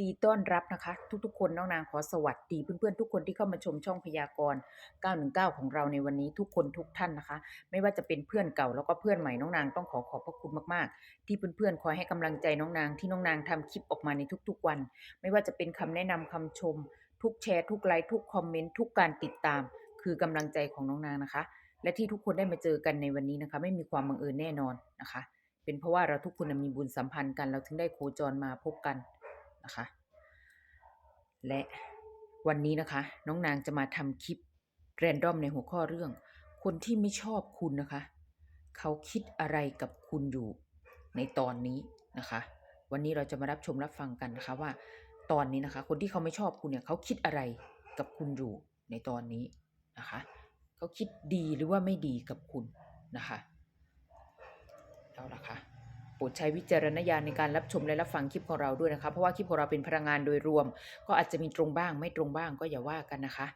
ดีต้อนรับนะคะ ทุกๆ คนน้องนางขอสวัสดี เพื่อนๆ ทุกคนที่เข้ามาชมช่องพยากรณ์ 919 ของเราในวันนี้ทุกคนทุกท่านนะคะ ไม่ว่าจะเป็นเพื่อนเก่าแล้วก็เพื่อนใหม่น้องนางต้องขอขอบพระคุณมากๆ ที่เพื่อนๆคอยให้กำลังใจน้องนางที่น้องนางทำคลิปออกมาในทุกๆวัน ไม่ว่าจะเป็นคำแนะนำคำชม ทุกแชร์ทุกไลค์ทุกคอมเมนต์ทุกการติดตาม คือกำลังใจของน้องนางนะคะ และที่ทุกคนได้มาเจอกันในวันนี้นะคะ ไม่มีความบังเอิญแน่นอนนะคะ เป็นเพราะว่าเราทุกคนมีบุญสัมพันธ์กัน เราถึงได้โคจรมาพบกัน นะคะ และวันนี้นะคะ น้องนางจะมาทำคลิปแรนดอมในหัวข้อเรื่อง คนที่ไม่ชอบคุณนะคะ เขาคิดอะไรกับคุณอยู่ในตอนนี้นะคะ วันนี้เราจะมารับชมรับฟังกันนะคะว่าตอนนี้นะคะ คนที่เขาไม่ชอบคุณเนี่ยเขาคิดอะไรกับคุณอยู่ในตอนนี้นะคะเขาคิดดีหรือว่าไม่ดีกับคุณนะคะเอาละค่ะ ปรดใช้วิจารณญาณในการรับชมและรับฟังคลิปของเราด้วยนะคะ เพราะว่าคลิปของเราเป็นพลังงานโดยรวม ก็อาจจะมีตรงบ้าง ไม่ตรงบ้างก็อย่าว่ากันนะคะ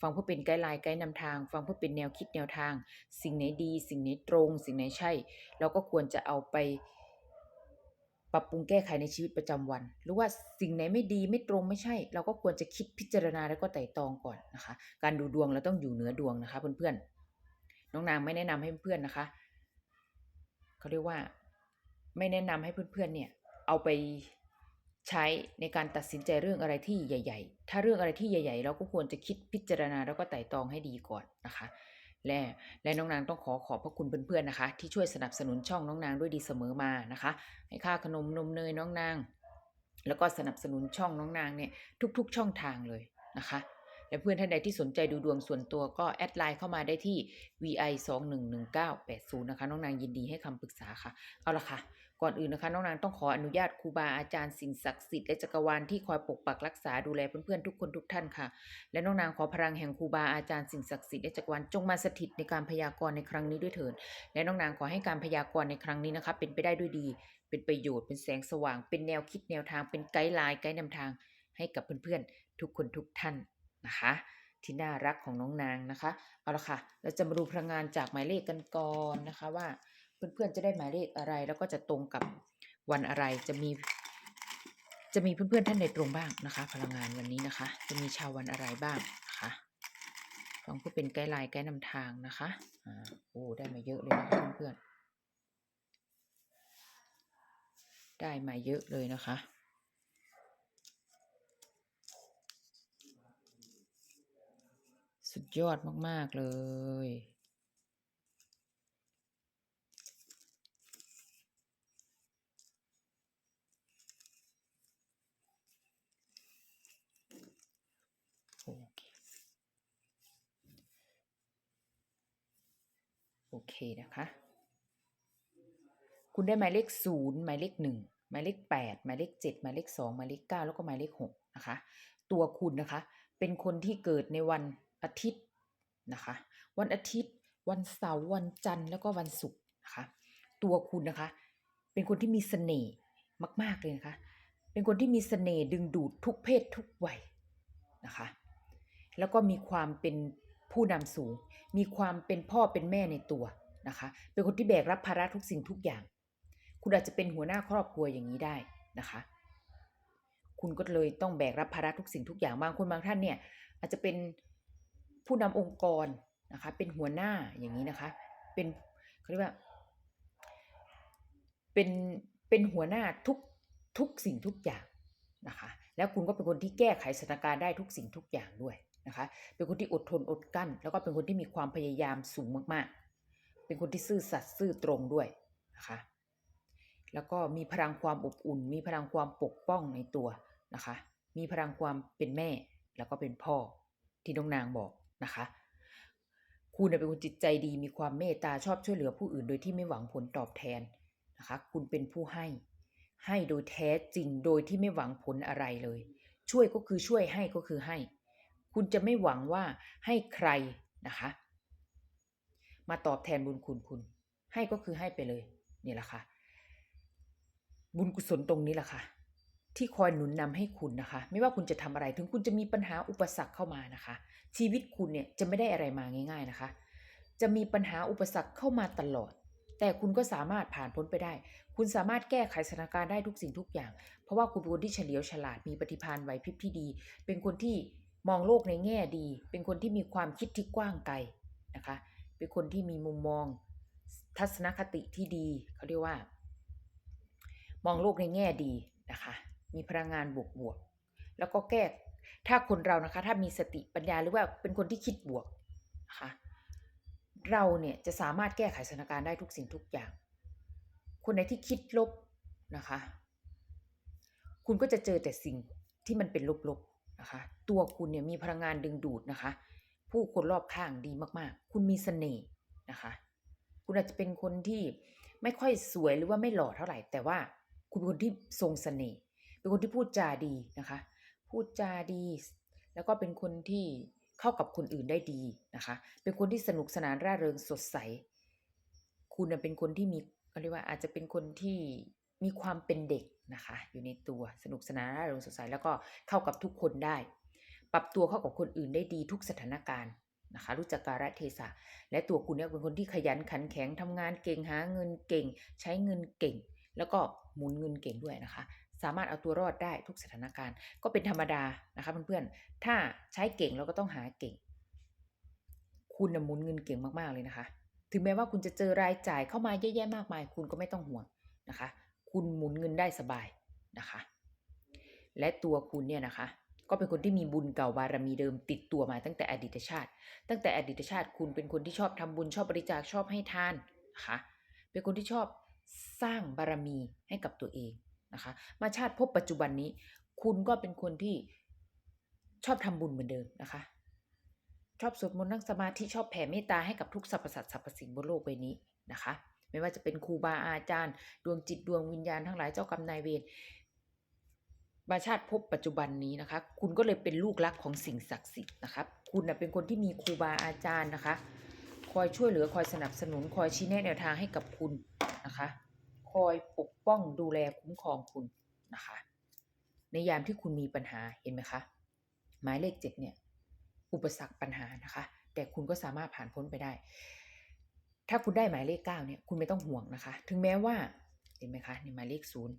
ฟังเพื่อเป็นไกด์ไลน์ไกด์นำทาง ฟังเพื่อเป็นแนวคิดแนวทาง สิ่งไหนดี สิ่งไหนตรง สิ่งไหนใช่ เราก็ควรจะเอาไป ปรับปรุงแก้ไขในชีวิตประจำวัน หรือว่าสิ่งไหนไม่ดีไม่ตรงไม่ใช่ เราก็ควรจะคิดพิจารณาแล้วก็ไต่ตองก่อนนะคะ การดูดวงเราต้องอยู่เหนือดวงนะคะ เพื่อนๆน้องนางไม่แนะนำให้เพื่อนนะคะเขาเรียกว่า ไม่แนะนำให้เพื่อนๆเนี่ยเอาไปใช้ในการตัดสินใจเรื่องอะไรที่ใหญ่ ๆ ถ้าเรื่องอะไรที่ใหญ่ ๆ เราก็ควรจะคิดพิจารณาแล้วก็ไต่ตองให้ดีก่อนนะคะ และและน้องนางต้องขอขอบพระคุณเพื่อนๆนะคะ ที่ช่วยสนับสนุนช่องน้องนางด้วยดีเสมอมานะคะ ให้ค่าขนมนมเนยน้องนาง แล้วก็สนับสนุนช่องน้องนางเนี่ยทุก ๆ ช่องทางเลยนะคะและเพื่อนท่านใดที่สนใจดูดวงส่วนตัวก็แอดไลน์เข้ามาได้ที่ vi 2 1 1 9 8 0นะคะน้องนางยินดีให้คำปรึกษาค่ะ เอาละค่ะ ก่อนอื่นนะคะน้องนางต้องขออนุญาตครูบาอาจารย์สิ่งศักดิ์สิทธิ์และจักรวาลที่คอยปกปักรักษาดูแลเพื่อนๆทุกคนทุกท่านค่ะ และน้องนางขอพลังแห่งครูบาอาจารย์สิ่งศักดิ์สิทธิ์และจักรวาลจงมาสถิตในการพยากรณ์ในครั้งนี้ด้วยเถิดและน้องนางขอให้การพยากรณ์ในครั้งนี้นะคะเป็นไปได้ด้วยดี เป็นประโยชน์เป็นแสงสว่าง เป็นแนวคิดแนวทางเป็นไกด์ไลน์ไกด์นำทาง ให้กับเพื่อนๆทุกคนทุกท่านนะคะที่น่ารักของน้องนางนะคะ เอาละค่ะ เราจะมาดูพลังงานจากหมายเลขกันก่อนนะคะว่า เพื่อนๆจะได้หมายเลขอะไร แล้วก็จะตรงกับวันอะไรจะมี จะมีเพื่อนๆท่านใดตรงบ้างนะคะ พลังงานวันนี้นะคะ จะมีชาววันอะไรบ้างนะคะฟังเพื่อเป็นไกด์ไลน์ไกด์นำทางนะคะอ่าโอ้ได้มาเยอะเลยนะคะเพื่อนๆได้มาเยอะเลยนะคะสุดยอดมาก ๆ เลย โอเค โอเค นะคะ คุณได้หมายเลขศูนย์หมายเลขหนึ่งหมายเลขแปดหมายเลขเจ็ดหมายเลขสองหมายเลขเก้าแล้วก็หมายเลขหกนะคะ ตัวคุณนะคะ เป็นคนที่เกิดในวันอาทิตย์นะคะ วันอาทิตย์ วันเสาร์วันจันทร์แล้วก็วันศุกร์นะคะ ตัวคุณนะคะ เป็นคนที่มีเสน่ห์มาก ๆเลยนะคะ เป็นคนที่มีเสน่ห์ดึงดูดทุกเพศทุกวัยนะคะ แล้วก็มีความเป็นผู้นำสูง มีความเป็นพ่อเป็นแม่ในตัว นะคะ เป็นคนที่แบกรับภาระทุกสิ่งทุกอย่าง คุณอาจจะเป็นหัวหน้าครอบครัวอย่างนี้ได้นะคะ คุณก็เลยต้องแบกรับภาระทุกสิ่งทุกอย่างบางคนบางท่านเนี่ย อาจจะเป็นผู้นำองค์กรนะคะ เป็นหัวหน้าอย่างนี้นะคะ เป็นเขาเรียกว่าเป็นเป็นหัวหน้าทุกทุกสิ่งทุกอย่างนะคะ แล้วคุณก็เป็นคนที่แก้ไขสถานการณ์ได้ทุกสิ่งทุกอย่างด้วยนะคะ เป็นคนที่อดทนอดกลั้น แล้วก็เป็นคนที่มีความพยายามสูงมากๆ เป็นคนที่ซื่อสัตย์ซื่อตรงด้วยนะคะแล้วก็มีพลังความอบอุ่น มีพลังความปกป้องในตัวนะคะ มีพลังความเป็นแม่แล้วก็เป็นพ่อที่น้องนางบอกนะคะ คุณเป็นคนจิตใจดี มีความเมตตาชอบช่วยเหลือผู้อื่นโดยที่ไม่หวังผลตอบแทนนะคะ คุณเป็นผู้ให้ ให้โดยแท้จริงโดยที่ไม่หวังผลอะไรเลย ช่วยก็คือช่วยให้ก็คือให้ คุณจะไม่หวังว่าให้ใครนะคะ มาตอบแทนบุญคุณคุณ ให้ก็คือให้ไปเลยนี่แหละค่ะ บุญกุศลตรงนี้แหละค่ะ ที่คอยหนุนนำให้คุณนะคะ ไม่ว่าคุณจะทำอะไรถึงคุณจะมีปัญหาอุปสรรคเข้ามานะคะ ชีวิตคุณเนี่ยจะไม่ได้อะไรมาง่าย ๆนะคะ จะมีปัญหาอุปสรรคเข้ามาตลอด แต่คุณก็สามารถผ่านพ้นไปได้ คุณสามารถแก้ไขสถานการณ์ได้ทุกสิ่งทุกอย่าง เพราะว่าคุณเป็นคนที่เฉลียวฉลาดมีปฏิภาณไหวพริบที่ดี เป็นคนที่มองโลกในแง่ดี เป็นคนที่มีความคิดที่กว้างไกลนะคะ เป็นคนที่มีมุมมอง ทัศนคติที่ดีเขาเรียกว่า มองโลกในแง่ดีนะคะ มีพลังงานบวกบวกแล้วก็แก้ถ้าคนเรานะคะ ถ้ามีสติปัญญาหรือว่าเป็นคนที่คิดบวกนะคะเราเนี่ยจะสามารถแก้ไขสถานการณ์ได้ทุกสิ่งทุกอย่าง คนไหนที่คิดลบนะคะ คุณก็จะเจอแต่สิ่งที่มันเป็นลบๆนะคะ ตัวคุณเนี่ยมีพลังงานดึงดูดนะคะ ผู้คนรอบข้างดีมากๆ คุณมีเสน่ห์นะคะ คุณอาจจะเป็นคนที่ไม่ค่อยสวยหรือว่าไม่หล่อเท่าไหร่ แต่ว่าคุณเป็นคนที่ทรงเสน่ห์ เป็นคนที่พูดจาดีนะคะ พูดจาดี แล้วก็เป็นคนที่เข้ากับคนอื่นได้ดีนะคะ เป็นคนที่สนุกสนานร่าเริงสดใส คุณเป็นคนที่มีเรียกว่าอาจจะเป็นคนที่มีความเป็นเด็กนะคะ อยู่ในตัวสนุกสนานร่าเริงสดใสแล้วก็เข้ากับทุกคนได้ ปรับตัวเข้ากับคนอื่นได้ดีทุกสถานการณ์นะคะ รู้จักกาลเทศะ และตัวคุณเนี่ยเป็นคนที่ขยันขันแข็งทำงานเก่งหาเงินเก่ง ใช้เงินเก่ง แล้วก็หมุนเงินเก่งด้วยนะคะ สามารถเอาตัวรอดได้ทุกสถานการณ์ ก็เป็นธรรมดานะคะเพื่อนๆถ้าใช้เก่งเราก็ต้องหาเก่ง คุณหมุนเงินเก่งมากๆเลยนะคะ ถึงแม้ว่าคุณจะเจอรายจ่ายเข้ามาเยอะแยะมากมาย คุณก็ไม่ต้องห่วงนะคะ คุณหมุนเงินได้สบายนะคะ และตัวคุณเนี่ยนะคะ ก็เป็นคนที่มีบุญเก่าบารมีเดิมติดตัวมาตั้งแต่อดีตชาติ ตั้งแต่อดีตชาติคุณเป็นคนที่ชอบทำบุญชอบบริจาคชอบให้ทานนะคะเป็นคนที่ชอบสร้างบารมีให้กับตัวเองนะคะมาชาติพบปัจจุบันนี้ คุณก็เป็นคนที่ชอบทำบุญเหมือนเดิมนะคะ ชอบสวดมนต์นั่งสมาธิชอบแผ่เมตตาให้กับทุกสรรพสัตว์สรรพสิ่งบนโลกใบนี้นะคะ ไม่ว่าจะเป็นครูบาอาจารย์ ดวงจิตดวงวิญญาณทั้งหลายเจ้ากรรมนายเวร มาชาติพบปัจจุบันนี้นะคะ คุณก็เลยเป็นลูกรักของสิ่งศักดิ์สิทธิ์นะครับคุณนะเป็นคนที่มีครูบาอาจารย์นะคะ คอยช่วยเหลือคอยสนับสนุน คอยชี้แนะแนวทางให้กับคุณนะคะ คอยปกป้องดูแลคุ้มครองคุณนะคะ ในยามที่คุณมีปัญหาเห็นไหมคะ หมายเลขเจ็ดเนี่ยอุปสรรคปัญหานะคะ แต่คุณก็สามารถผ่านพ้นไปได้ ถ้าคุณได้หมายเลขเก้าเนี่ยคุณไม่ต้องห่วงนะคะ ถึงแม้ว่าเห็นไหมคะในหมายเลขศูนย์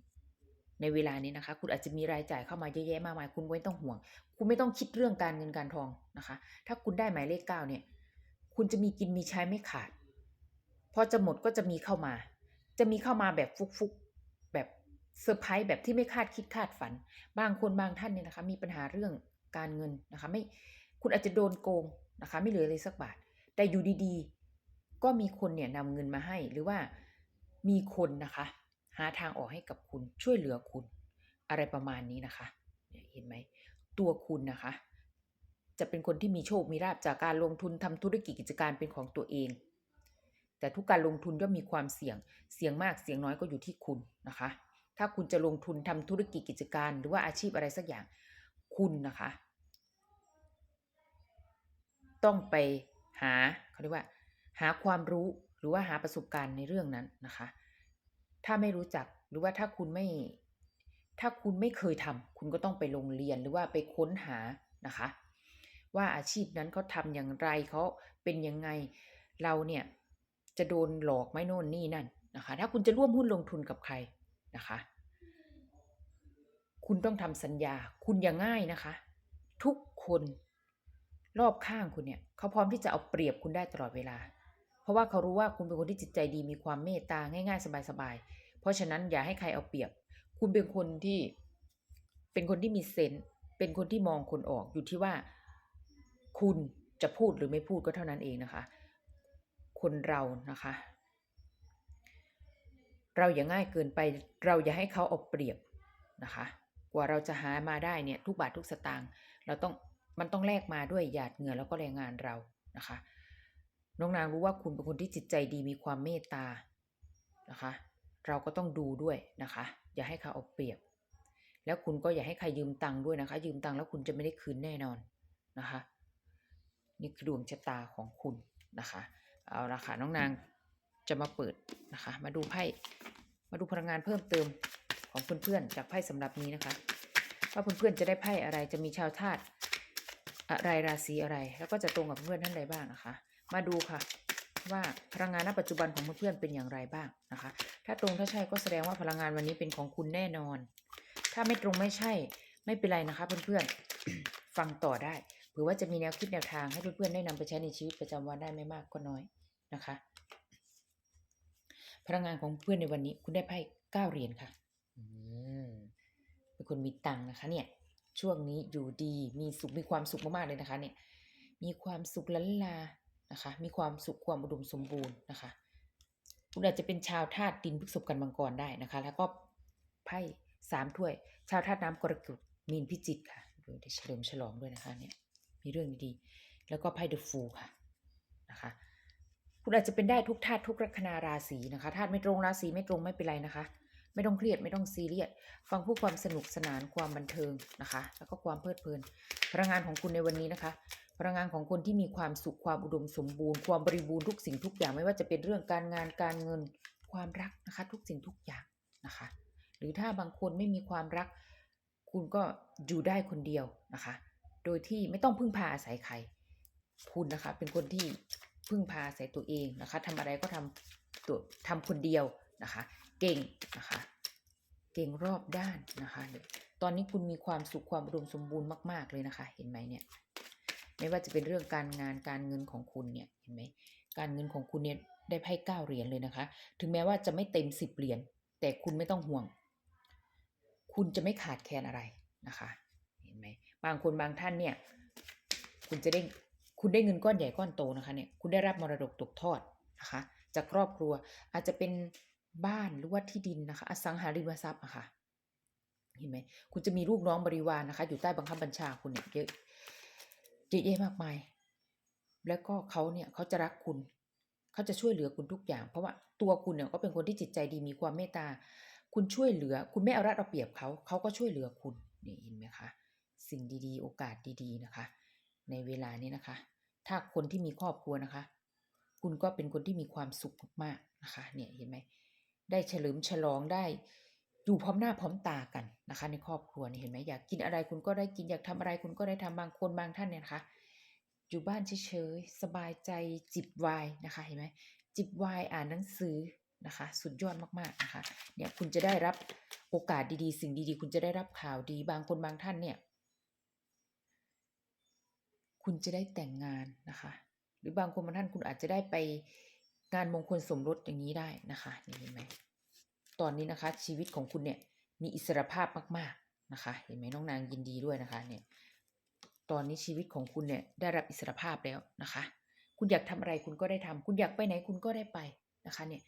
ในเวลานี้นะคะ คุณอาจจะมีรายจ่ายเข้ามาเยอะแยะมากมาย คุณไม่ต้องห่วง คุณไม่ต้องคิดเรื่องการเงินการทองนะคะ ถ้าคุณได้หมายเลขเก้าเนี่ย คุณจะมีกินมีใช้ไม่ขาด พอจะหมดก็จะมีเข้ามา จะมีเข้ามาแบบฟุกๆ แบบเซอร์ไพรส์แบบที่ไม่คาดคิดคาดฝัน บางคนบางท่านเนี่ยนะคะ มีปัญหาเรื่องการเงินนะคะ ไม่ คุณอาจจะโดนโกงนะคะ ไม่เหลือเลยสักบาท แต่อยู่ดีๆ ก็มีคนเนี่ยนำเงินมาให้ หรือว่ามีคนนะคะ หาทางออกให้กับคุณช่วยเหลือคุณ อะไรประมาณนี้นะคะเห็นไหมตัวคุณนะคะ จะเป็นคนที่มีโชคมีลาภจากการลงทุนทำธุรกิจกิจการเป็นของตัวเอง แต่ทุกการลงทุนย่อมมีความเสี่ยง เสี่ยงมากเสี่ยงน้อยก็อยู่ที่คุณนะคะ ถ้าคุณจะลงทุนทำธุรกิจกิจการ หรือว่าอาชีพอะไรสักอย่างคุณนะคะ ต้องไปหาเขาเรียกว่า หาความรู้หรือว่าหาประสบการณ์ในเรื่องนั้นนะคะ ถ้าไม่รู้จักหรือว่าถ้าคุณไม่ ถ้าคุณไม่เคยทำคุณก็ต้องไปโรงเรียนหรือว่าไปค้นหานะคะ ว่าอาชีพนั้นเขาทำอย่างไรเขาเป็นยังไงเราเนี่ยจะโดนหลอกไหม่โน่นนี่นั่นนะคะ ถ้าคุณจะร่วมหุ้นลงทุนกับใครนะคะ คุณต้องทำสัญญา คุณอย่างง่ายนะคะ ทุกคนรอบข้างคุณเนี่ยเขาพร้อมที่จะเอาเปรียบคุณได้ตลอดเวลา เพราะว่าเขารู้ว่าคุณเป็นคนที่จิตใจดีมีความเมตตาง่าย ๆ สบายๆ เพราะฉะนั้นอย่าให้ใครเอาเปรียบ คุณเป็นคนที่เป็นคนที่มีเซนส์เป็นคนที่มองคนออกอยู่ที่ว่าคุณจะพูดหรือไม่พูดก็เท่านั้นเองนะคะ คนเรานะคะ เราอย่าง่ายเกินไป เราอย่าให้เขาเอาเปรียบนะคะ กว่าเราจะหามาได้เนี่ยทุกบาททุกสตางค์เราต้องมันต้องแลกมาด้วยหยาดเหงื่อแล้วก็แรงงานเรานะคะ น้องนางรู้ว่าคุณเป็นคนที่จิตใจดีมีความเมตตานะคะ เราก็ต้องดูด้วยนะคะ อย่าให้เขาเอาเปรียบ แล้วคุณก็อย่าให้ใครยืมตังค์ด้วยนะคะ ยืมตังค์แล้วคุณจะไม่ได้คืนแน่นอนนะคะ นี่คือดวงชะตาของคุณนะคะเอาละค่ะน้องนางจะมาเปิดนะคะ มาดูไพ่มาดูพลังงานเพิ่มเติมของเพื่อนๆจากไพ่สำหรับนี้นะคะว่าเพื่อนๆจะได้ไพ่อะไรจะมีชาวธาตุอะไรราศีอะไร แล้วก็จะตรงกับเพื่อนท่านใดบ้างนะคะ มาดูค่ะ ว่าพลังงานณปัจจุบันของเพื่อนๆเป็นอย่างไรบ้างนะคะ ถ้าตรงถ้าใช่ก็แสดงว่าพลังงานวันนี้เป็นของคุณแน่นอน ถ้าไม่ตรงไม่ใช่ไม่เป็นไรนะคะเพื่อนๆฟังต่อได้เผื่อว่าจะมีแนวคิดแนวทางให้เพื่อนๆได้นำไปใช้ในชีวิตประจำวันได้ไม่มากก็น้อยนะคะ พลังงานของเพื่อนในวันนี้คุณได้ไพ่เก้าเหรียญค่ะอืมเป็นคนมีตังค์นะคะ เนี่ย ช่วงนี้อยู่ดีมีสุขมีความสุขมากๆเลยนะคะ เนี่ย มีความสุขล้นลา นะคะ มีความสุขความอุดมสมบูรณ์นะคะ คุณอาจจะเป็นชาวธาตุดินพฤษภกันมังกรได้นะคะ แล้วก็ไพ่สามถ้วย ชาวธาตุน้ำกรกฎมีนพิจิกค่ะโดยได้เฉลิมฉลองด้วยนะคะเนี่ยมีเรื่องดีๆแล้วก็ไพ่เดอะฟูค่ะนะคะคุณอาจจะเป็นได้ทุกธาตุทุกลัคนาราศีนะคะธาตุไม่ตรงราศีไม่ตรงไม่เป็นไรนะคะ ไม่ต้องเครียดไม่ต้องซีเรียสฟังผู้ความสนุกสนานความบันเทิงนะคะ แล้วก็ความเพลิดเพลิน พลังงานของคุณในวันนี้นะคะ พลังงานของคนที่มีความสุขความอุดมสมบูรณ์ความบริบูรณ์ทุกสิ่งทุกอย่างไม่ว่าจะเป็นเรื่องการงานการเงิน ความรักนะคะ ทุกสิ่งทุกอย่างนะคะ หรือถ้าบางคนไม่มีความรัก คุณก็อยู่ได้คนเดียวนะคะ โดยที่ไม่ต้องพึ่งพาอาศัยใครคุณนะคะ เป็นคนที่พึ่งพาอาศัยตัวเองนะคะทำอะไรก็ทำตัวทำคนเดียวนะคะ เก่งนะคะ เก่งรอบด้านนะคะเนี่ยตอนนี้คุณมีความสุขความอุมสมบูรณ์มาก ๆ เลยนะคะ เห็นไหมเนี่ย ไม่ว่าจะเป็นเรื่องการงานการเงินของคุณเนี่ยเห็นไหมการเงินของคุณเนี่ยได้ไพ่เก้าเหรียญเลยนะคะ ถึงแม้ว่าจะไม่เต็มสิบเหรียญแต่คุณไม่ต้องห่วง คุณจะไม่ขาดแคลนอะไรนะคะ เห็นไหมบางคนบางท่านเนี่ย คุณจะได้คุณได้เงินก้อนใหญ่ก้อนโตนะคะเนี่ยคุณได้รับมรดกตกทอดนะคะ จากครอบครัวอาจจะเป็น บ้านหรือว่าที่ดินนะคะ อสังหาริมทรัพย์อะค่ะเห็นไหมคุณจะมีลูกน้องบริวารนะคะ อยู่ใต้บังคับบัญชาคุณเนี่ยเยอะเยอะแยะมากมาย แล้วก็เขาเนี่ยเขาจะรักคุณเขาจะช่วยเหลือคุณทุกอย่าง เพราะว่าตัวคุณเนี่ยก็เป็นคนที่จิตใจดีมีความเมตตา คุณช่วยเหลือ คุณไม่เอารัดเอาเปรียบเขาเขาก็ช่วยเหลือคุณนี่เห็นไหมคะสิ่งดีๆ โอกาสดีๆนะคะ ในเวลานี้นะคะ ถ้าคนที่มีครอบครัวนะคะ คุณก็เป็นคนที่มีความสุขมากๆนะคะ เนี่ยเห็นไหม ได้เฉลิมฉลองได้อยู่พร้อมหน้าพร้อมตากันนะคะ ในครอบครัวนี่เห็นไหมอยากกินอะไรคุณก็ได้กินอยากทำอะไรคุณก็ได้ทำบางคนบางท่านเนี่ยนะคะ อยู่บ้านเฉยๆสบายใจจิบวน์นะคะเห็นไหมจิบวน์อ่านหนังสือนะคะ สุดยอดมากๆนะคะเนี่ยคุณจะได้รับโอกาสดีๆ สิ่งดีๆ คุณจะได้รับข่าวดีบางคนบางท่านเนี่ยคุณจะได้แต่งงานนะคะ หรือบางคนบางท่านคุณอาจจะได้ไป งานมงคลสมรสอย่างนี้ได้นะคะนี่เห็นไหมตอนนี้นะคะชีวิตของคุณเนี่ยมีอิสรภาพมากๆนะคะ เห็นไหมน้องนางยินดีด้วยนะคะเนี่ยตอนนี้ชีวิตของคุณเนี่ยได้รับอิสรภาพแล้วนะคะ คุณอยากทำอะไรคุณก็ได้ทำคุณอยากไปไหนคุณก็ได้ไปนะคะเนี่ย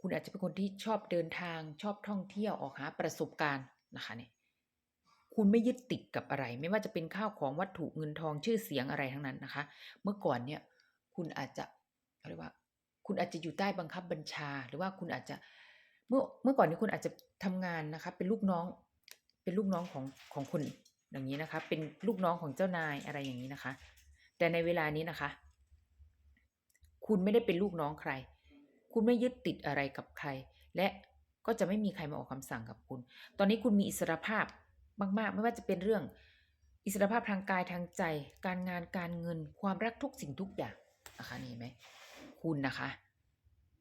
คุณอาจจะเป็นคนที่ชอบเดินทางชอบท่องเที่ยวออกหาประสบการณ์นะคะเนี่ยคุณไม่ยึดติดกับอะไร ไม่ว่าจะเป็นข้าวของวัตถุเงินทองชื่อเสียงอะไรทั้งนั้นนะคะ เมื่อก่อนเนี่ยคุณอาจจะ เขาเรียกว่า คุณอาจจะอยู่ใต้บังคับบัญชา หรือว่าคุณอาจจะเมื่อเมื่อก่อนนี้คุณอาจจะทำงานนะคะ เป็นลูกน้อง เป็นลูกน้องของของคนอย่างนี้นะคะ เป็นลูกน้องของเจ้านายอะไรอย่างนี้นะคะ แต่ในเวลานี้นะคะ คุณไม่ได้เป็นลูกน้องใคร คุณไม่ยึดติดอะไรกับใคร และก็จะไม่มีใครมาออกคำสั่งกับคุณ ตอนนี้คุณมีอิสรภาพมากๆ ไม่ว่าจะเป็นเรื่องอิสรภาพทางกายทางใจ การงานการเงิน ความรักทุกสิ่งทุกอย่างนะคะนี่ไหม คุณนะคะ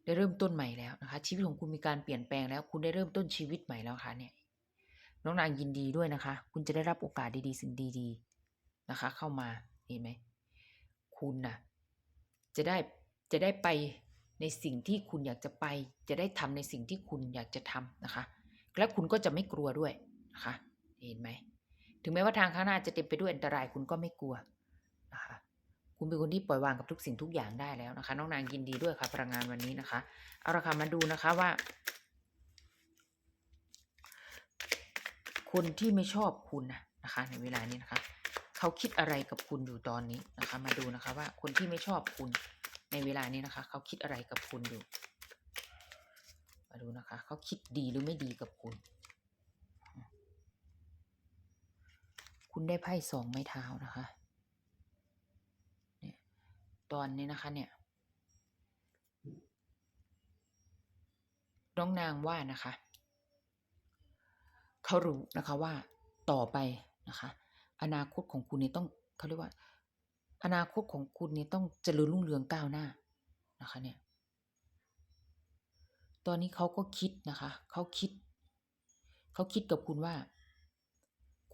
ได้เริ่มต้นใหม่แล้วนะคะ ชีวิตของคุณมีการเปลี่ยนแปลงแล้ว คุณได้เริ่มต้นชีวิตใหม่แล้วค่ะเนี่ยน้องนางยินดีด้วยนะคะ คุณจะได้รับโอกาสดีๆ สิ่งดีๆนะคะ เข้ามาเห็นไหมคุณนะจะได้จะได้ไปในสิ่งที่คุณอยากจะไป จะได้ทำในสิ่งที่คุณอยากจะทำนะคะ และคุณก็จะไม่กลัวด้วยนะคะ เห็นไหมถึงแม้ว่าทางข้างหน้าจะเต็มไปด้วยอันตรายคุณก็ไม่กลัว คุณเป็นคนที่ปล่อยวางกับทุกสิ่งทุกอย่างได้แล้วนะคะ น้องนางยินดีด้วยค่ะพลังงานวันนี้นะคะ เอาละค่ะมาดูนะคะว่า คนที่ไม่ชอบคุณนะนะคะ ในเวลานี้นะคะ เขาคิดอะไรกับคุณอยู่ตอนนี้นะคะ มาดูนะคะว่าคนที่ไม่ชอบคุณในเวลานี้นะคะ เขาคิดอะไรกับคุณอยู่ มาดูนะคะ เขาคิดดีหรือไม่ดีกับคุณ คุณได้ไพ่สองไม้เท้านะคะ ตอนนี้นะคะ เนี่ย น้องนางว่านะคะ เขารู้นะคะว่าต่อไปนะคะ อนาคตของคุณเนี่ยต้องเขาเรียกว่า อนาคตของคุณเนี่ยต้องเจริญรุ่งเรืองก้าวหน้านะคะ เนี่ย ตอนนี้เขาก็คิดนะคะ เขาคิด เขาคิดกับคุณว่า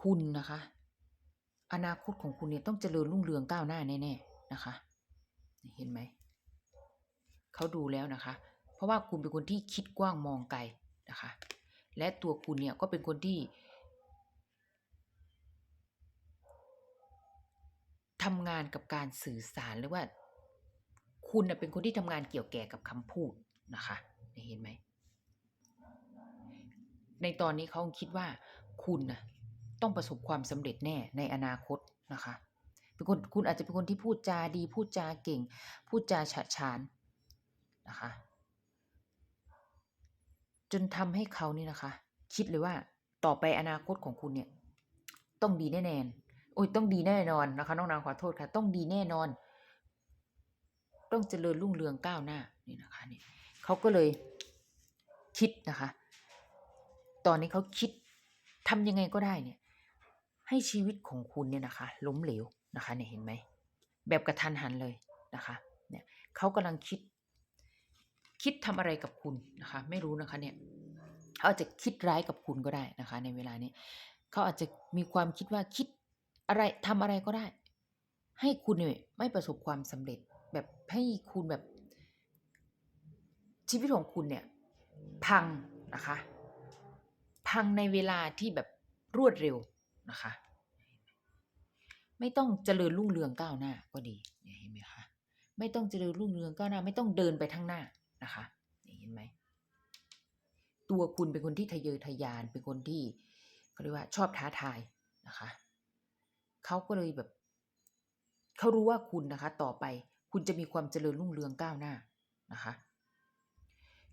คุณนะคะ อนาคตของคุณเนี่ยต้องเจริญรุ่งเรืองก้าวหน้าแน่ๆนะคะ เห็นไหม เขาดูแล้วนะคะ เพราะว่าคุณเป็นคนที่คิดกว้างมองไกลนะคะ และตัวคุณเนี่ยก็เป็นคนที่ทำงานกับการสื่อสารหรือว่า คุณเป็นคนที่ทำงานเกี่ยวแก่กับคำพูดนะคะเห็นไหม ในตอนนี้เขาคิดว่าคุณนะต้องประสบความสำเร็จแน่ในอนาคตนะคะ เป็นคนคุณอาจจะเป็นคนที่พูดจาดี พูดจาเก่ง พูดจาฉะฉานนะคะ จนทำให้เขานี่นะคะ คิดเลยว่าต่อไปอนาคตของคุณเนี่ย ต้องดีแน่แนอนโอ้ยต้องดีแน่นอนนะคะน้องนางขอโทษค่ะ ต้องดีแน่นอน ต้องเจริญรุ่งเรืองก้าวหน้านี่นะคะนี่เขาก็เลยคิดนะคะ ตอนนี้เขาคิดทำยังไงก็ได้เนี่ย ให้ชีวิตของคุณเนี่ยนะคะ ล้มเหลว นะคะเนี่ยเห็นไหมแบบกระทันหันเลยนะคะเนี่ยเขากำลังคิด คิดทำอะไรกับคุณนะคะ ไม่รู้นะคะเนี่ยเขาอาจจะคิดร้ายกับคุณก็ได้นะคะ ในเวลานี้เขาอาจจะมีความคิดว่าคิดอะไรทำอะไรก็ได้ ให้คุณเนี่ยไม่ประสบความสำเร็จ แบบให้คุณแบบ ชีวิตของคุณเนี่ย พังนะคะ พังในเวลาที่แบบรวดเร็วนะคะ ไม่ต้องเจริญรุ่งเรืองก้าวหน้าก็ดีเห็นไหมคะไม่ต้องเจริญรุ่งเรืองก้าวหน้า ไม่ต้องเดินไปข้างหน้านะคะเนี่เห็นไหมตัวคุณเป็นคนที่ทะเยอทะยานเป็นคนที่เขาเรียกว่าชอบท้าทายนะคะเขาก็เลยแบบเขารู้ว่าคุณนะคะ ต่อไปคุณจะมีความเจริญรุ่งเรืองก้าวหน้านะคะ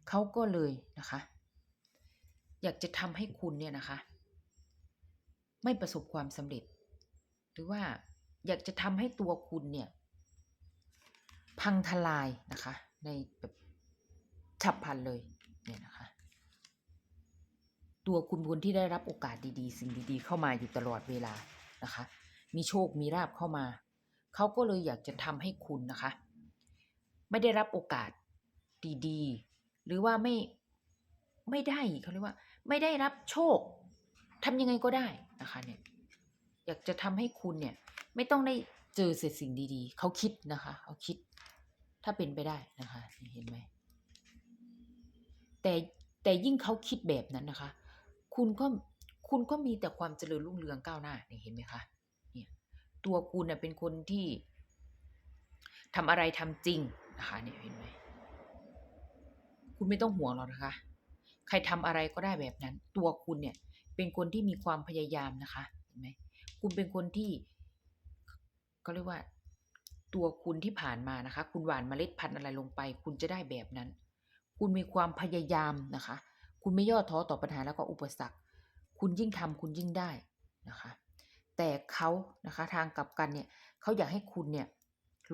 เขาก็เลยนะคะ อยากจะทำให้คุณเนี่ยนะคะ ไม่ประสบความสำเร็จ หรือว่าอยากจะทำให้ตัวคุณเนี่ย พังทลายนะคะ ในแบบฉับพลันเลยเนี่ยนะคะ ตัวคุณบุญที่ได้รับโอกาสดีๆ สิ่งดีๆ เข้ามาอยู่ตลอดเวลานะคะ มีโชคมีราบเข้ามา เขาก็เลยอยากจะทำให้คุณนะคะ ไม่ได้รับโอกาสดีๆ หรือว่าไม่ไม่ได้เขาเรียกว่า ไม่ได้รับโชคทำยังไงก็ได้นะคะเนี่ย อยากจะทำให้คุณเนี่ย ไม่ต้องได้เจอเสร็จสิ่งดีๆ เขาคิดนะคะเขาคิด ถ้าเป็นไปได้นะคะเห็นไหมแต่แต่ยิ่งเขาคิดแบบนั้นนะคะ คุณก็คุณก็มีแต่ความเจริญรุ่งเรืองก้าวหน้าเนี่ยเห็นไหมคะเนี่ยตัวคุณเน่ยเป็นคนที่ทำอะไรทำจริงนะคะเนี่ยเห็นไหมคุณไม่ต้องห่วงหรอกนะคะ ใครทำอะไรก็ได้แบบนั้น ตัวคุณเนี่ย เป็นคนที่มีความพยายามนะคะ เห็นไหม คุณเป็นคนที่ก็เรียกว่า ตัวคุณที่ผ่านมานะคะ คุณหว่านเมล็ดพันธุ์อะไรลงไป คุณจะได้แบบนั้น คุณมีความพยายามนะคะ คุณไม่ย่อท้อต่อปัญหาแล้วก็อุปสรรค คุณยิ่งทำคุณยิ่งได้นะคะ แต่เขานะคะทางกลับกันเนี่ยเขาอยากให้คุณเนี่ย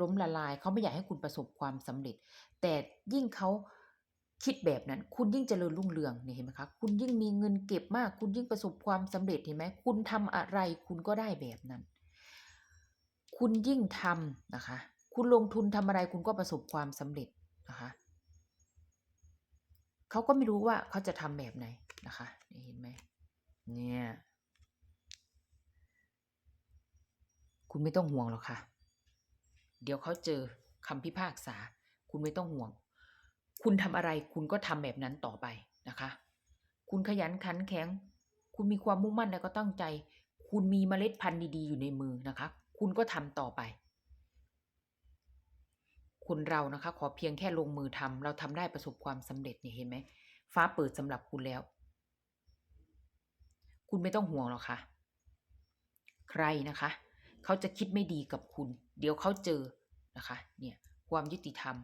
ล้มละลายเขาไม่อยากให้คุณประสบความสำเร็จ แต่ยิ่งเขา คิดแบบนั้น คุณยิ่งเจริญรุ่งเรืองเนี่ยเห็นไหมคะคุณยิ่งมีเงินเก็บมาก คุณยิ่งประสบความสำเร็จเห็นไหมคุณทำอะไรคุณก็ได้แบบนั้น คุณยิ่งทำนะคะ คุณลงทุนทำอะไรคุณก็ประสบความสำเร็จนะคะเขาก็ไม่รู้ว่าเขาจะทำแบบไหนนะคะเห็นไหมเนี่ยคุณไม่ต้องห่วงหรอกค่ะ เดี๋ยวเขาเจอคำพิพากษา คุณไม่ต้องห่วง คุณทำอะไรคุณก็ทำแบบนั้นต่อไปนะคะ คุณขยันขันแข็ง คุณมีความมุ่งมั่นและก็ตั้งใจ คุณมีเมล็ดพันธุ์ดีๆอยู่ในมือนะคะ คุณก็ทำต่อไป คนเรานะคะ ขอเพียงแค่ลงมือทำเราทำได้ประสบความสำเร็จเนี่ยเห็นไหมฟ้าเปิดสำหรับคุณแล้ว คุณไม่ต้องห่วงหรอกค่ะ ใครนะคะ เขาจะคิดไม่ดีกับคุณ เดี๋ยวเขาเจอนะคะ เนี่ยความยุติธรรม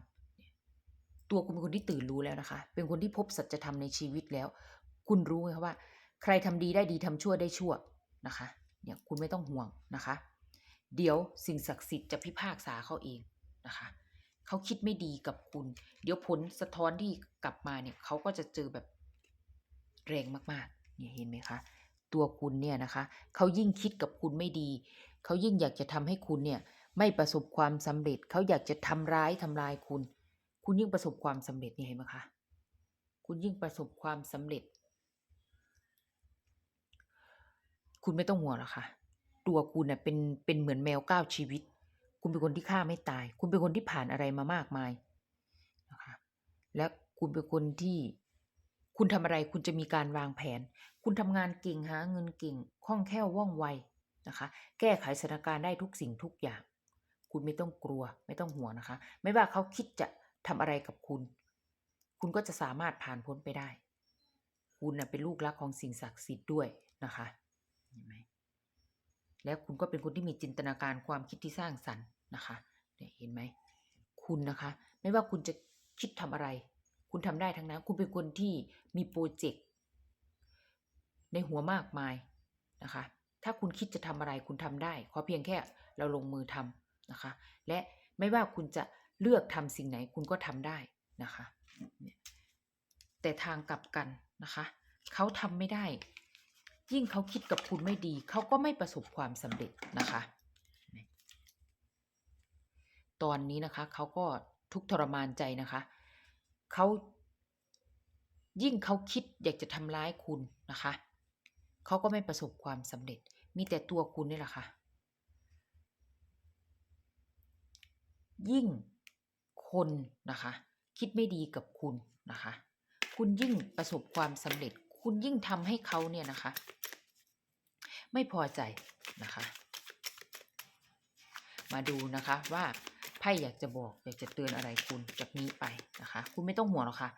ตัวคุณเป็นคนที่ตื่นรู้แล้วนะคะ เป็นคนที่พบสัจธรรมในชีวิตแล้ว คุณรู้ไหมคะว่า ใครทำดีได้ดีทำชั่วได้ชั่วนะคะ เนี่ยคุณไม่ต้องห่วงนะคะ เดี๋ยวสิ่งศักดิ์สิทธิ์จะพิพากษาเขาเองนะคะเขาคิดไม่ดีกับคุณ เดี๋ยวผลสะท้อนที่กลับมาเนี่ยเขาก็จะเจอแบบแรงมากๆ เนี่ยเห็นไหมคะ ตัวคุณเนี่ยนะคะเขายิ่งคิดกับคุณไม่ดี เขายิ่งอยากจะทำให้คุณเนี่ยไม่ประสบความสำเร็จ เขาอยากจะทำร้ายทำลายคุณ คุณยิ่งประสบความสำเร็จนี่เห็นไหมคะ คุณยิ่งประสบความสำเร็จ คุณไม่ต้องห่วงหรอกค่ะ ตัวคุณเน่ะเป็นเป็นเหมือนแมวเก้าชีวิต คุณเป็นคนที่ฆ่าไม่ตาย คุณเป็นคนที่ผ่านอะไรมามากมายนะคะ และคุณเป็นคนที่คุณทำอะไรคุณจะมีการวางแผน คุณทำงานเก่งหาเงินเก่งคล่องแคล่วว่องไวนะคะ แก้ไขสถานการณ์ได้ทุกสิ่งทุกอย่าง คุณไม่ต้องกลัวไม่ต้องห่วงนะคะ ไม่ว่าเขาคิดจะ ทำอะไรกับคุณ คุณก็จะสามารถผ่านพ้นไปได้ คุณนะเป็นลูกรักของสิ่งศักดิ์สิทธิ์ด้วยนะคะเห็นไหมและคุณก็เป็นคนที่มีจินตนาการความคิดที่สร้างสรรค์นะคะเนี่ยเห็นไหมคุณนะคะ ไม่ว่าคุณจะคิดทำอะไร คุณทำได้ทั้งนั้น คุณเป็นคนที่มีโปรเจกต์ในหัวมากมายนะคะ ถ้าคุณคิดจะทำอะไรคุณทำได้ ขอเพียงแค่เราลงมือทำนะคะ และไม่ว่าคุณจะ เลือกทำสิ่งไหนคุณก็ทำได้นะคะ แต่ทางกลับกันนะคะ เขาทำไม่ได้ ยิ่งเขาคิดกับคุณไม่ดี เขาก็ไม่ประสบความสำเร็จนะคะ ตอนนี้นะคะเขาก็ทุกทรมานใจนะคะเขายิ่งเขาคิดอยากจะทำร้ายคุณนะคะ เขาก็ไม่ประสบความสำเร็จ มีแต่ตัวคุณนี่แหละค่ะ ยิ่ง คนนะคะ คิดไม่ดีกับคุณนะคะ คุณยิ่งประสบความสำเร็จ คุณยิ่งทำให้เขาเนี่ยนะคะ ไม่พอใจนะคะ มาดูนะคะว่าไพ่อยากจะบอกอยากจะเตือนอะไรคุณจากนี้ไปนะคะ คุณไม่ต้องห่วงหรอกค่ะ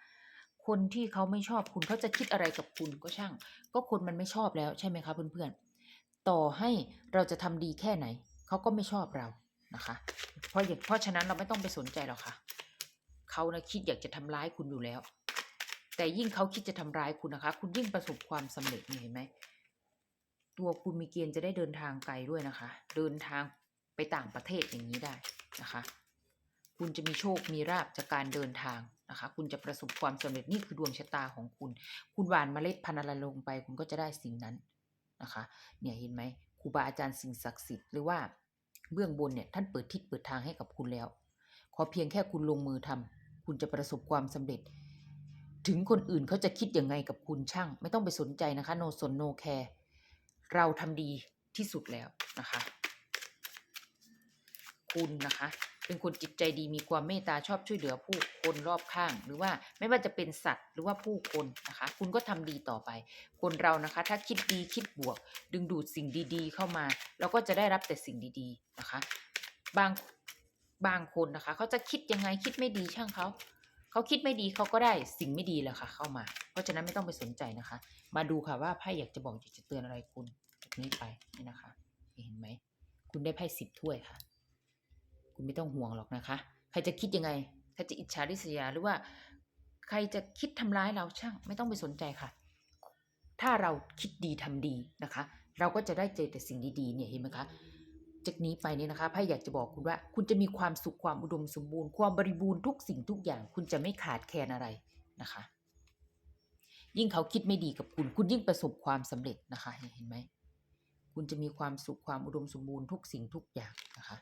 คนที่เขาไม่ชอบคุณเขาจะคิดอะไรกับคุณก็ช่าง ก็คนมันไม่ชอบแล้วใช่ไหมคะเพื่อนๆต่อให้เราจะทำดีแค่ไหน เขาก็ไม่ชอบเรา นะคะ เพราะเพราะฉะนั้นเราไม่ต้องไปสนใจหรอกค่ะ เขานะคิดอยากจะทำร้ายคุณอยู่แล้ว แต่ยิ่งเขาคิดจะทำร้ายคุณนะคะ คุณยิ่งประสบความสำเร็จนี่เห็นไหม ตัวคุณมีเกณฑ์จะได้เดินทางไกลด้วยนะคะ เดินทางไปต่างประเทศอย่างนี้ได้นะคะ คุณจะมีโชค มีราบจากการเดินทางนะคะ คุณจะประสบความสำเร็จนี่คือดวงชะตาของคุณ คุณหว่านเมล็ดพันธุ์อะไรลงไป คุณก็จะได้สิ่งนั้นนะคะ เนี่ยเห็นไหมครูบาอาจารย์สิ่งศักดิ์สิทธิ์หรือว่า เบื้องบนเนี่ยท่านเปิดทิศเปิดทางให้กับคุณแล้ว ขอเพียงแค่คุณลงมือทำคุณจะประสบความสำเร็จ ถึงคนอื่นเขาจะคิดยังไงกับคุณช่าง ไม่ต้องไปสนใจนะคะโนสนโนแคร์เราทำดีที่สุดแล้วนะคะ คุณนะคะ เป็นคนจิตใจดีมีความเมตตาชอบช่วยเหลือผู้คนรอบข้าง หรือว่าไม่ว่าจะเป็นสัตว์หรือว่าผู้คนนะคะ คุณก็ทำดีต่อไป คนเรานะคะ ถ้าคิดดีคิดบวก ดึงดูดสิ่งดีๆ เข้ามา เราก็จะได้รับแต่สิ่งดีๆนะคะ บางบางคนนะคะ เขาจะคิดยังไงคิดไม่ดีช่างเขาเขาคิดไม่ดีเขาก็ได้สิ่งไม่ดีแหละค่ะ เข้ามา เพราะฉะนั้นไม่ต้องไปสนใจนะคะ มาดูค่ะว่าไพ่อยากจะบอกอยากจะเตือนอะไรคุณจากนี้ไปนี่นะคะ เห็นไหมคุณได้ไพ่สิบถ้วยค่ะ คุณไม่ต้องห่วงหรอกนะคะ ใครจะคิดยังไงใครจะอิจฉาริษยาหรือว่า ใครจะคิดทำร้ายเราช่าง ไม่ต้องไปสนใจค่ะ ถ้าเราคิดดีทำดีนะคะ เราก็จะได้เจอแต่สิ่งดีๆเนี่ยเห็นไหมคะจากนี้ไปเนี่ยนะคะไพ่อยากจะบอกคุณว่า คุณจะมีความสุขความอุดมสมบูรณ์ความบริบูรณ์ทุกสิ่งทุกอย่าง คุณจะไม่ขาดแคลนอะไรนะคะ ยิ่งเขาคิดไม่ดีกับคุณ คุณยิ่งประสบความสำเร็จนะคะเห็นไหมคุณจะมีความสุขความอุดมสมบูรณ์ทุกสิ่งทุกอย่างนะคะ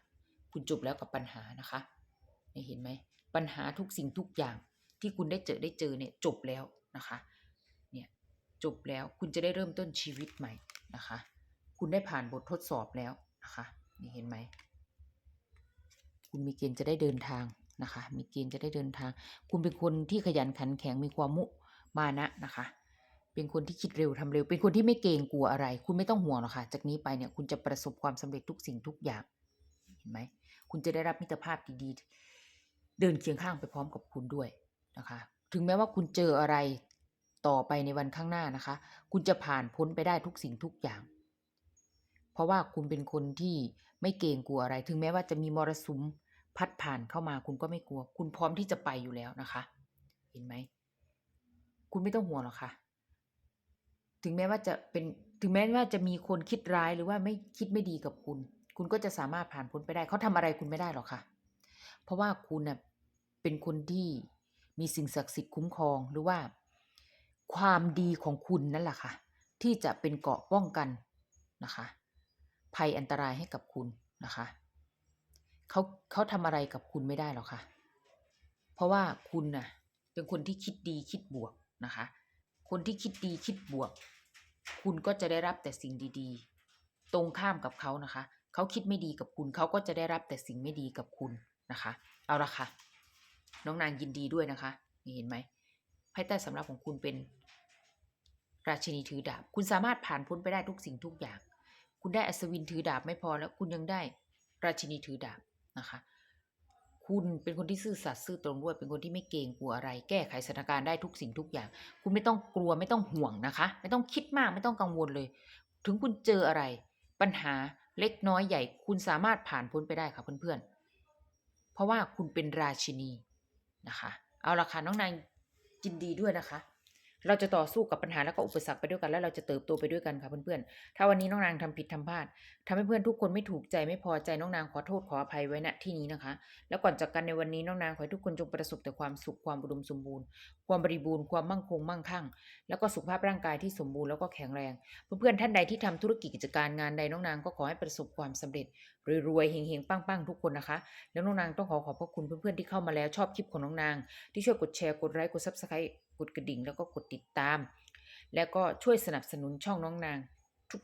คุณจบแล้วกับปัญหานะคะนี่เห็นไหมปัญหาทุกสิ่งทุกอย่างที่คุณได้เจอได้เจอเนี่ยจบแล้วนะคะเนี่ยจบแล้วคุณจะได้เริ่มต้นชีวิตใหม่นะคะ คุณได้ผ่านบททดสอบแล้วนะคะนี่เห็นไหมคุณมีเกณฑ์จะได้เดินทางนะคะ มีเกณฑ์จะได้เดินทาง คุณเป็นคนที่ขยันขันแข็งมีความมุมานะนะคะ เป็นคนที่คิดเร็วทำเร็ว เป็นคนที่ไม่เกรงกลัวอะไร คุณไม่ต้องห่วงหรอกค่ะ จากนี้ไปเนี่ยคุณจะประสบความสำเร็จทุกสิ่งทุกอย่าง เห็นไหม คุณจะได้รับมิตรภาพดีๆ เดินเคียงข้างไปพร้อมกับคุณด้วยนะคะ ถึงแม้ว่าคุณเจออะไรต่อไปในวันข้างหน้านะคะ คุณจะผ่านพ้นไปได้ทุกสิ่งทุกอย่าง เพราะว่าคุณเป็นคนที่ไม่เกรงกลัวอะไร ถึงแม้ว่าจะมีมรสุมพัดผ่านเข้ามาคุณก็ไม่กลัว คุณพร้อมที่จะไปอยู่แล้วนะคะ เห็นไหม คุณไม่ต้องห่วงหรอกค่ะ ถึงแม้ว่าจะเป็น ถึงแม้ว่าจะมีคนคิดร้ายหรือว่าไม่คิดไม่ดีกับคุณ คุณก็จะสามารถผ่านพ้นไปได้ เขาทำอะไรคุณไม่ได้หรอกค่ะ เพราะว่าคุณเน่ะเป็นคนที่มีสิ่งศักดิ์สิทธิ์คุ้มครองหรือว่า ความดีของคุณนั่นแหละค่ะ ที่จะเป็นเกราะป้องกันนะคะ ภัยอันตรายให้กับคุณนะคะเขาเขาทำอะไรกับคุณไม่ได้หรอกค่ะ เพราะว่าคุณน่ะเป็นคนที่คิดดีคิดบวกนะคะ คนที่คิดดีคิดบวก คุณก็จะได้รับแต่สิ่งดี ๆ ตรงข้ามกับเขานะคะ เขาคิดไม่ดีกับคุณเขาก็จะได้รับแต่สิ่งไม่ดีกับคุณนะคะ เอาละค่ะ น้องนางยินดีด้วยนะคะนี่เห็นไหมไพ่ใต้สำรับของคุณเป็น ราชินีถือดาบ คุณสามารถผ่านพ้นไปได้ทุกสิ่งทุกอย่าง คุณได้อัศวินถือดาบไม่พอแล้ว คุณยังได้ราชินีถือดาบนะคะ คุณเป็นคนที่ซื่อสัตย์ซื่อตรงด้วยเป็นคนที่ไม่เกรงกลัวอะไร แก้ไขสถานการณ์ได้ทุกสิ่งทุกอย่าง คุณไม่ต้องกลัวไม่ต้องห่วงนะคะ ไม่ต้องคิดมากไม่ต้องกังวลเลย ถึงคุณเจออะไร ปัญหา เล็กน้อยใหญ่คุณสามารถผ่านพ้นไปได้ค่ะเพื่อนๆ เพราะว่าคุณเป็นราชินีนะคะ เอาละค่ะน้องนางยินดีด้วยนะคะ เราจะต่อสู้กับปัญหาและก็อุปสรรคไปด้วยกัน แล้วเราจะเติบโตไปด้วยกันค่ะเพื่อนๆ ถ้าวันนี้น้องนางทำผิดทำพลาดทำให้เพื่อนทุกคนไม่ถูกใจไม่พอใจน้องนางขอโทษขออภัยไว้ณที่นี้นะคะ แล้วก่อนจากกันในวันนี้น้องนางขอให้ทุกคนจงประสบแต่ความสุขความอุดมสมบูรณ์ ความบริบูรณ์ความมั่งคงมั่งคั่ง แล้วก็สุขภาพร่างกายที่สมบูรณ์แล้วก็แข็งแรง เพื่อนๆท่านใดที่ทำธุรกิจกิจการงานใดน้องนางก็ขอให้ประสบความสำเร็จรวยๆเฮงๆปังๆทุกคนนะคะ แล้วน้องนางต้องขอขอบพระคุณเพื่อนๆที่เข้ามาแล้วชอบคลิปของน้องนาง ที่ช่วยกดแชร์กดไลค์กดซับสไครต์ กดกระดิ่งแล้วก็กดติดตาม แล้วก็ช่วยสนับสนุนช่องน้องนาง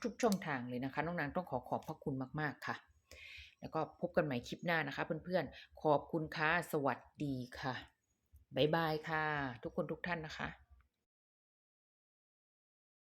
ทุกๆ ช่องทางเลยนะคะ น้องนางต้องขอขอบพระคุณมากๆค่ะ แล้วก็พบกันใหม่คลิปหน้านะคะ เพื่อนๆ ขอบคุณค่ะ สวัสดีค่ะ บ๊ายบายค่ะ ทุกคนทุกท่านนะคะ